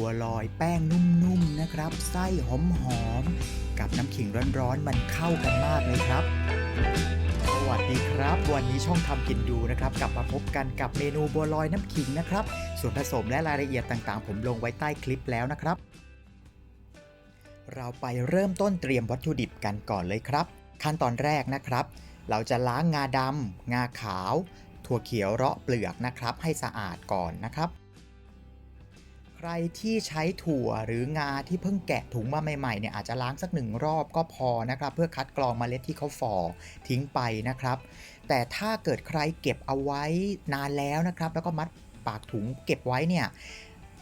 บัวลอยแป้งนุ่มๆนะครับ ไส้หอมๆกับน้ำขิงร้อนๆมันเข้ากันมากเลยครับ สวัสดีครับ วันนี้ช่องทำกินดูนะครับ กลับมาพบกันกับเมนูบัวลอยน้ำขิงนะครับ ส่วนผสมและรายละเอียดต่างๆ ผมลงไว้ใต้คลิปแล้วนะครับ เราไปเริ่มต้นเตรียมวัตถุดิบกันก่อนเลยครับ ขั้นตอนแรกนะครับ เราจะล้างงาดำงาขาว ถั่วเขียวเราะเปลือกนะครับ ให้สะอาดก่อนนะครับ ใครที่ใช้ถั่วหรืองาที่เพิ่งแกะถุงมาใหม่ๆเนี่ยอาจจะล้างสักหนึ่งรอบก็พอนะครับเพื่อคัดกรองเมล็ดที่เขาฝ่อทิ้งไปนะครับ แต่ถ้าเกิดใครเก็บเอาไว้นานแล้วนะครับ แล้วก็มัดปากถุงเก็บไว้เนี่ย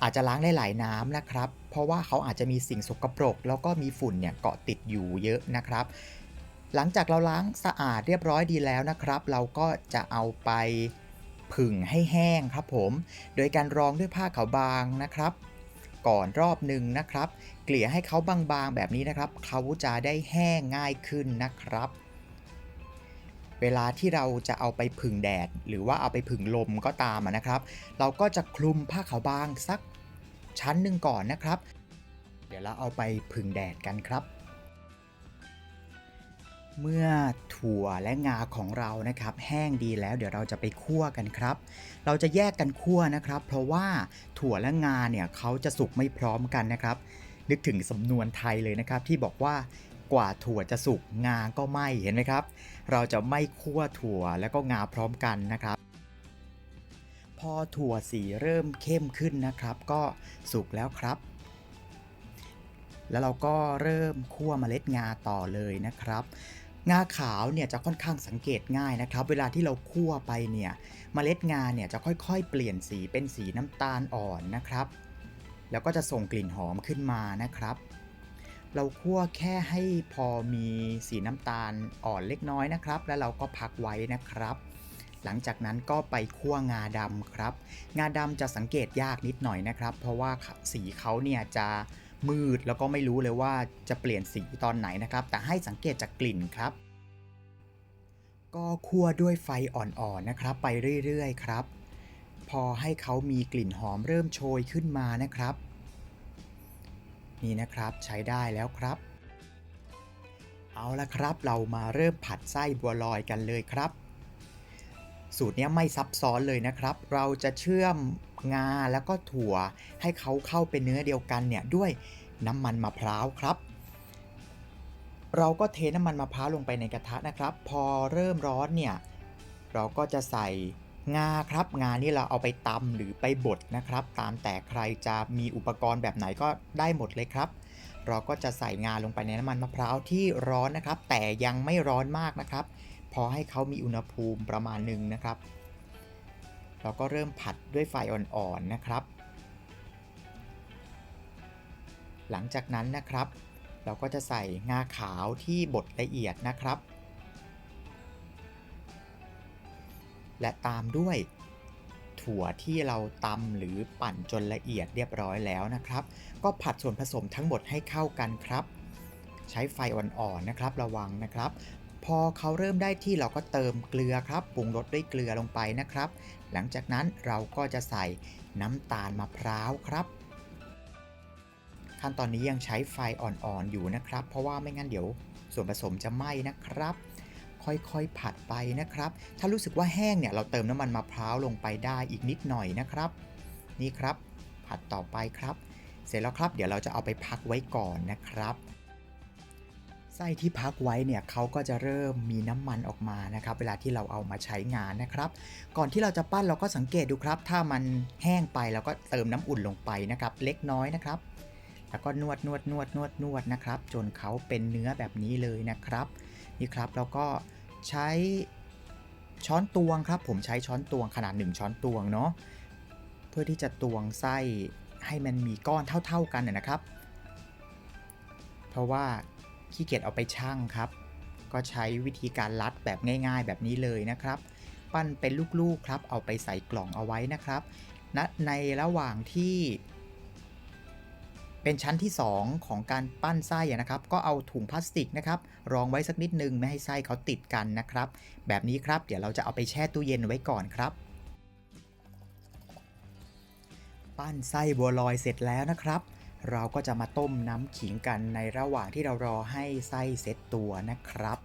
อาจจะล้างได้หลายน้ำนะครับ เพราะว่าเขาอาจจะมีสิ่งสกปรก แล้วก็มีฝุ่นเนี่ยเกาะติดอยู่เยอะนะครับ หลังจากเราล้างสะอาดเรียบร้อยดีแล้วนะครับ เราก็จะเอาไป ผึ่งให้แห้งครับผม โดยการรองด้วยผ้าขาวบางนะครับ ก่อนรอบหนึ่งนะครับ เกลี่ยให้เขาบางๆแบบนี้นะครับ เขาจะได้แห้งง่ายขึ้นนะครับ เวลาที่เราจะเอาไปผึ่งแดด หรือว่าเอาไปผึ่งลมก็ตามนะครับ เราก็จะคลุมผ้าขาวบางสักชั้นหนึ่งก่อนนะครับ เดี๋ยวเราเอาไปผึ่งแดดกันครับ เมื่อถั่วและงาของเรานะครับ แห้งดีแล้วเดี๋ยวเราจะไปคั่วกันครับ เราจะแยกกันคั่วนะครับ เพราะว่าถั่วและงาเนี่ยเขาจะสุกไม่พร้อมกันนะครับ นึกถึงสำนวนไทยเลยนะครับ ที่บอกว่ากว่าถั่วจะสุกงาก็ไหมเห็นไหมครับ เราจะไม่คั่วถั่วแล้วก็งาพร้อมกันนะครับ พอถั่วสีเริ่มเข้มขึ้นนะครับ ก็สุกแล้วครับ แล้วเราก็เริ่มคั่วเมล็ดงาต่อเลยนะครับ งาขาวเนี่ยจะค่อนข้างสังเกตง่ายนะครับ เวลาที่เราคั่วไปเนี่ยเมล็ดงาเนี่ยจะค่อยๆ เปลี่ยนสีเป็นสีน้ำตาลอ่อนนะครับ แล้วก็จะส่งกลิ่นหอมขึ้นมานะครับ เราคั่วแค่ให้พอมีสีน้ำตาลอ่อนเล็กน้อยนะครับ แล้วเราก็พักไว้นะครับ หลังจากนั้นก็ไปคั่วงาดำครับ งาดำจะสังเกตยากนิดหน่อยนะครับ เพราะว่าสีเขาเนี่ยจะ มืดแล้วก็ไม่รู้เลยว่าจะเปลี่ยนสีตอนไหนนะครับ แต่ให้สังเกตจากกลิ่นครับ ก็คั่วด้วยไฟอ่อนๆนะครับ ไปเรื่อยๆครับ พอให้เขามีกลิ่นหอมเริ่มโชยขึ้นมานะครับ นี่นะครับใช้ได้แล้วครับ เอาละครับเรามาเริ่มผัดไส้บัวลอยกันเลยครับ สูตรนี้ไม่ซับซ้อนเลยนะครับ เราจะเชื่อม งาแล้วก็ถั่วให้เขาเข้าเป็นเนื้อเดียวกันเนี่ยด้วยน้ำมันมะพร้าวครับ เราก็เทน้ำมันมะพร้าวลงไปในกระทะนะครับ พอเริ่มร้อนเนี่ยเราก็จะใส่งาครับ งานี่เราเอาไปตำหรือไปบดนะครับ ตามแต่ใครจะมีอุปกรณ์แบบไหนก็ได้หมดเลยครับ เราก็จะใส่งาลงไปในน้ำมันมะพร้าวที่ร้อนนะครับ แต่ยังไม่ร้อนมากนะครับ พอให้เขามีอุณหภูมิประมาณหนึ่งนะครับ เราก็เริ่มผัดด้วยไฟอ่อนๆนะครับ หลังจากนั้นนะครับ เราก็จะใส่งาขาวที่บดละเอียดนะครับ และตามด้วยถั่วที่เราตำหรือปั่นจนละเอียดเรียบร้อยแล้วนะครับ ก็ผัดส่วนผสมทั้งหมดให้เข้ากันครับ ใช้ไฟอ่อนๆนะครับ ระวังนะครับ พอเขาเริ่มได้ที่เราก็เติมเกลือครับปรุงรสด้วยเกลือลงไปนะครับ หลังจากนั้นเราก็จะใส่น้ำตาลมะพร้าวครับ ขั้นตอนนี้ยังใช้ไฟอ่อนๆอยู่นะครับ เพราะว่าไม่งั้นเดี๋ยวส่วนผสมจะไหม้นะครับ ค่อยๆผัดไปนะครับ ถ้ารู้สึกว่าแห้งเนี่ยเราเติมน้ำมันมะพร้าวลงไปได้อีกนิดหน่อยนะครับ นี่ครับ ผัดต่อไปครับ เสร็จแล้วครับ เดี๋ยวเราจะเอาไปพักไว้ก่อนนะครับ ไส้ที่พักไว้เนี่ยเขาก็จะเริ่มมีน้ำมันออกมานะครับ เวลาที่เราเอามาใช้งานนะครับ ก่อนที่เราจะปั้นเราก็สังเกตดูครับ ถ้ามันแห้งไปเราก็เติมน้ำอุ่นลงไปนะครับ เล็กน้อยนะครับ แล้วก็นวดนวดนวดนวดนวดนะครับ จนเขาเป็นเนื้อแบบนี้เลยนะครับ นี่ครับแล้วก็ใช้ช้อนตวงครับ ผมใช้ช้อนตวงขนาด 1 ช้อนตวงเนาะเพื่อที่จะตวงไส้ให้มันมีก้อนเท่า ๆกันนะครับ เพราะว่า ขี้เกียจเอาไปชั่งครับ ก็ใช้วิธีการลัดแบบง่าย ๆ แบบนี้เลยนะครับ ปั้นเป็นลูกๆครับ เอาไปใส่กล่องเอาไว้นะครับณในระหว่างที่ เป็นชั้นที่ 2 ของการปั้นไส้นะครับ ก็เอาถุงพลาสติกนะครับ รองไว้สักนิดนึงไม่ให้ไส้เขาติดกันนะครับ แบบนี้ครับเดี๋ยวเราจะเอาไปแช่ตู้เย็นไว้ก่อนครับปั้นไส้บัวลอยเสร็จแล้วนะครับ เราก็จะมาต้มน้ำขิงกันในระหว่างที่เรารอให้ไส้เซ็ตตัวนะครับ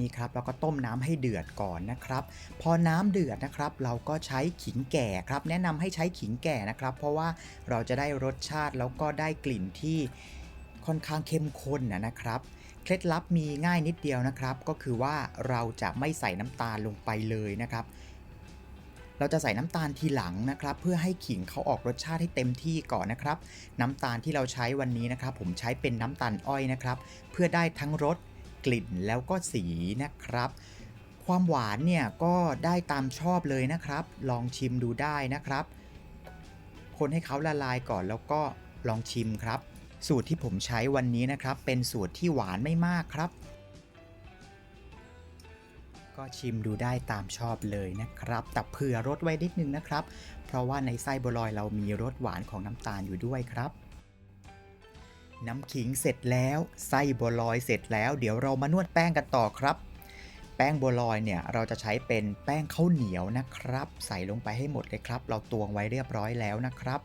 นี่ครับเราก็ต้มน้ำให้เดือดก่อนนะครับ พอน้ำเดือดนะครับ เราก็ใช้ขิงแก่ครับ แนะนำให้ใช้ขิงแก่นะครับ เพราะว่าเราจะได้รสชาติแล้วก็ได้กลิ่นที่ค่อนข้างเข้มข้นนะนะครับเคล็ดลับมีง่ายนิดเดียวนะครับ ก็คือว่าเราจะไม่ใส่น้ำตาลลงไปเลยนะครับ เราจะใส่น้ำตาลทีหลังนะครับ เพื่อให้ขิงเขาออกรสชาติให้เต็มที่ก่อนนะครับ น้ำตาลที่เราใช้วันนี้นะครับ ผมใช้เป็นน้ำตาลอ้อยนะครับ เพื่อได้ทั้งรสกลิ่นแล้วก็สีนะครับความหวานเนี่ยก็ได้ตามชอบเลยนะครับ ลองชิมดูได้นะครับ คนให้เขาละลายก่อนแล้วก็ลองชิมครับ สูตรที่ผมใช้วันนี้นะครับ เป็นสูตรที่หวานไม่มากครับ ก็ชิมดูได้ตามชอบเลยนะครับแต่เผื่อรสไว้นิดนึงนะครับ เพราะว่าในไส้บัวลอยเรามีรสหวานของน้ำตาลอยู่ด้วยครับน้ำขิงเสร็จแล้วไส้บัวลอยเสร็จแล้ว เดี๋ยวเรามานวดแป้งกันต่อครับ แป้งบัวลอยเนี่ยเราจะใช้เป็นแป้งข้าวเหนียวนะครับ ใส่ลงไปให้หมดเลยครับ เราตวงไว้เรียบร้อยแล้วนะครับ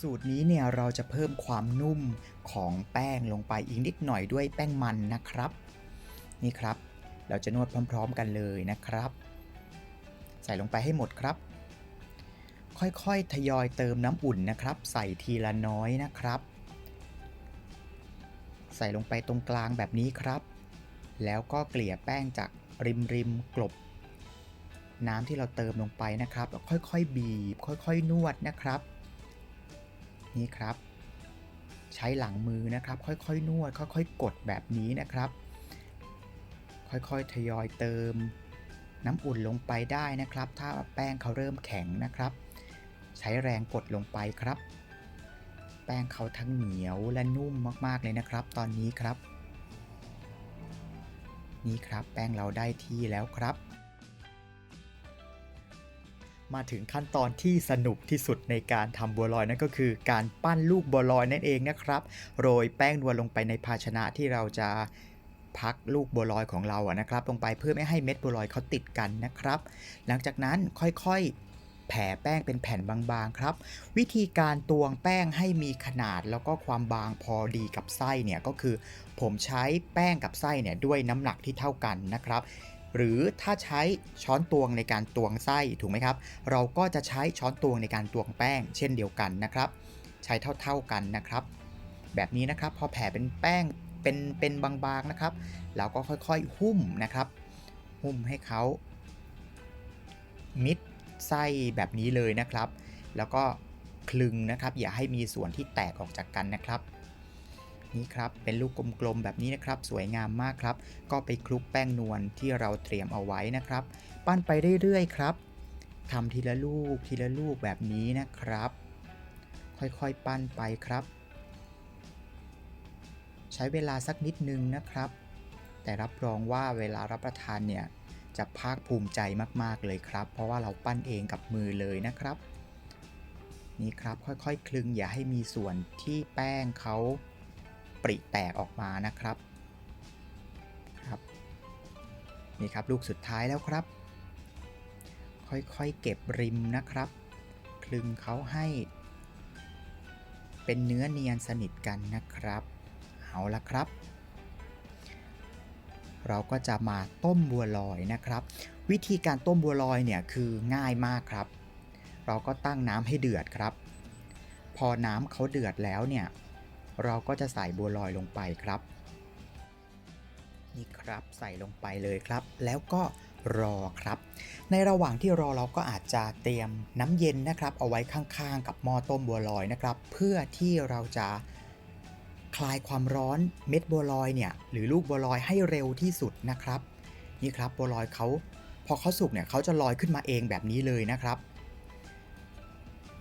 สูตรนี้เนี่ยเราจะเพิ่มความนุ่มของแป้งลงไปอีกนิดหน่อยด้วยแป้งมันนะครับ นี่ครับ เราจะนวดพร้อม ๆ กันเลยนะครับ ใส่ลงไปให้หมดครับ ค่อยๆ ทยอยเติมน้ำอุ่นนะครับ ใส่ทีละน้อยนะครับ ใส่ลงไปตรงกลางแบบนี้ครับ แล้วก็เกลี่ยแป้งจากริมริมๆกลบ น้ำที่เราเติมลงไปนะครับแล้วค่อยๆ บีบ ค่อยๆ นวดนะครับ นี่ครับ ใช้หลังมือนะครับ ค่อยๆ นวด ค่อยๆ กดแบบนี้นะครับ ค่อยๆ ทยอยเติม น้ำอุ่นลงไปได้นะครับ ถ้าแป้งเขาเริ่มแข็งนะครับ ใช้แรงกดลงไปครับ แป้งเขาทั้งเหนียวและนุ่มมากๆเลยนะครับ ตอนนี้ครับ นี่ครับแป้งเราได้ที่แล้วครับ มาถึงขั้นตอนที่สนุกที่สุดในการทำบัวลอยนั่นก็คือ การปั้นลูกบัวลอยนั่นเองนะครับ โรยแป้งนวลลงไปในภาชนะที่เราจะ พักลูกบัวลอยของเราอะนะครับ ลงไปเพื่อไม่ให้เม็ดบัวลอยเขาติดกันนะครับ หลังจากนั้นค่อยๆ แผ่แป้งเป็นแผ่นบางๆครับ วิธีการตวงแป้งให้มีขนาดแล้วก็ความบางพอดีกับไส้เนี่ยก็คือ ผมใช้แป้งกับไส้เนี่ยด้วยน้ำหนักที่เท่ากันนะครับหรือถ้าใช้ช้อนตวงในการตวงไส้ถูกไหมครับ เราก็จะใช้ช้อนตวงในการตวงแป้ง เช่นเดียวกันนะครับ ใช้เท่าๆกันนะครับ แบบนี้นะครับพอแผ่เป็นแป้ง เป็นเป็นบางๆนะครับเราก็ค่อยๆหุ้มนะครับ หุ้มให้เขามิดไส้แบบนี้เลยนะครับ แล้วก็คลึงนะครับ อย่าให้มีส่วนที่แตกออกจากกันนะครับ นี่ครับเป็นลูกกลมๆแบบนี้นะครับ สวยงามมากครับ ก็ไปคลุกแป้งนวลที่เราเตรียมเอาไว้นะครับ ปั้นไปเรื่อยๆครับทำทีละลูกทีละลูกแบบนี้นะครับ ค่อยๆปั้นไปครับ ใช้เวลาสักนิดนึงนะครับ แต่รับรองว่าเวลารับประทานเนี่ยจะภาคภูมิใจมากๆเลยครับ เพราะว่าเราปั้นเองกับมือเลยนะครับ นี่ครับค่อยๆ คลึงอย่าให้มีส่วนที่แป้งเขาปริแตกออกมานะครับครับนี่ครับลูกสุดท้ายแล้วครับ ค่อยๆเก็บริมนะครับ คลึงเขาให้ เป็นเนื้อเนียนสนิทกันนะครับ เอาละครับ เราก็จะมาต้มบัวลอยนะครับ วิธีการต้มบัวลอยเนี่ยคือง่ายมากครับ เราก็ตั้งน้ำให้เดือดครับ พอน้ำเขาเดือดแล้วเนี่ยเราก็จะใส่บัวลอยลงไปครับ นี่ครับใส่ลงไปเลยครับ แล้วก็รอครับ ในระหว่างที่รอเราก็อาจจะเตรียมน้ำเย็นนะครับ เอาไว้ข้างๆ กับหม้อต้มบัวลอยนะครับ เพื่อที่เราจะ คลายความร้อนเม็ดบัวลอยเนี่ยหรือลูกบัวลอยให้เร็วที่สุดนะครับ นี่ครับบัวลอยเขาพอเขาสุกเนี่ยเขาจะลอยขึ้นมาเองแบบนี้เลยนะครับ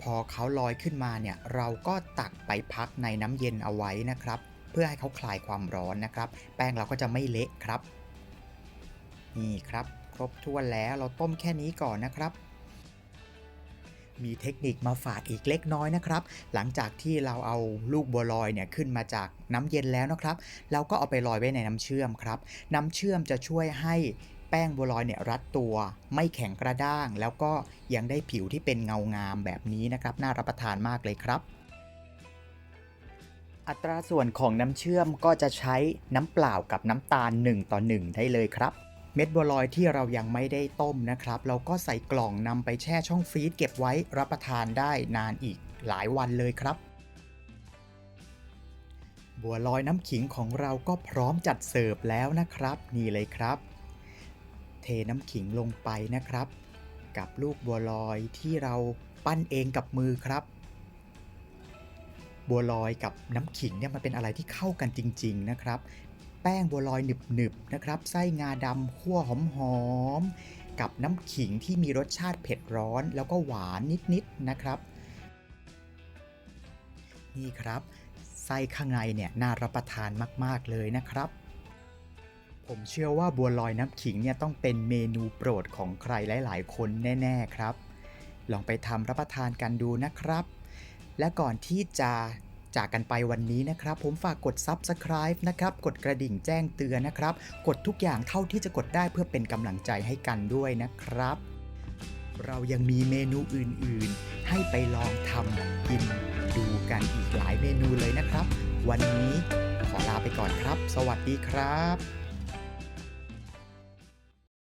พอเขาลอยขึ้นมาเนี่ยเราก็ตักไปพักในน้ำเย็นเอาไว้นะครับ เพื่อให้เขาคลายความร้อนนะครับ แป้งเราก็จะไม่เละครับ นี่ครับ ครบถ้วนแล้วเราต้มแค่นี้ก่อนนะครับ มีเทคนิคมาฝากอีกเล็กน้อยนะครับ หลังจากที่เราเอาลูกบัวลอยเนี่ยขึ้นมาจากน้ำเย็นแล้วนะครับ เราก็เอาไปลอยไว้ในน้ำเชื่อมครับ น้ำเชื่อมจะช่วยให้แป้งบัวลอยเนี่ยรัดตัว ไม่แข็งกระด้าง แล้วก็ยังได้ผิวที่เป็นเงางามแบบนี้นะครับ น่ารับประทานมากเลยครับอัตราส่วนของน้ำเชื่อมก็จะใช้น้ำเปล่ากับน้ำตาล 1 ต่อ 1 ได้เลยครับ เม็ดบัวลอยที่เรายังไม่ได้ต้มนะครับ เราก็ใส่กล่องนำไปแช่ช่องฟรีซเก็บไว้รับประทานได้นานอีกหลายวันเลยครับ บัวลอยน้ำขิงของเราก็พร้อมจัดเสิร์ฟแล้วนะครับ นี่เลยครับ เทน้ำขิงลงไปนะครับ กับลูกบัวลอยที่เราปั้นเองกับมือครับ บัวลอยกับน้ำขิงเนี่ยมันเป็นอะไรที่เข้ากันจริง ๆนะครับ แป้งบัวลอยหนึบๆนะครับ ไส้งาดำคั่วหอมๆ กับน้ำขิงที่มีรสชาติเผ็ดร้อน แล้วก็หวานนิดๆนะครับ นี่ครับ ไส้ข้างในเนี่ยน่ารับประทานมากๆเลยนะครับ ผมเชื่อว่าบัวลอยน้ำขิงเนี่ยต้องเป็นเมนูโปรดของใครหลาย ๆ คนแน่ ๆ ครับ ลองไปทำรับประทานกันดูนะครับและก่อนที่จะ จากกันไปวันนี้นะครับ ผมฝากกด Subscribe นะครับ กดกระดิ่งแจ้งเตือนนะครับ กดทุกอย่างเท่าที่จะกดได้เพื่อเป็นกำลังใจให้กันด้วยนะครับ เรายังมีเมนูอื่นๆ ให้ไปลองทำกินดูกันอีกหลายเมนูเลยนะครับ วันนี้ขอลาไปก่อนครับ สวัสดีครับ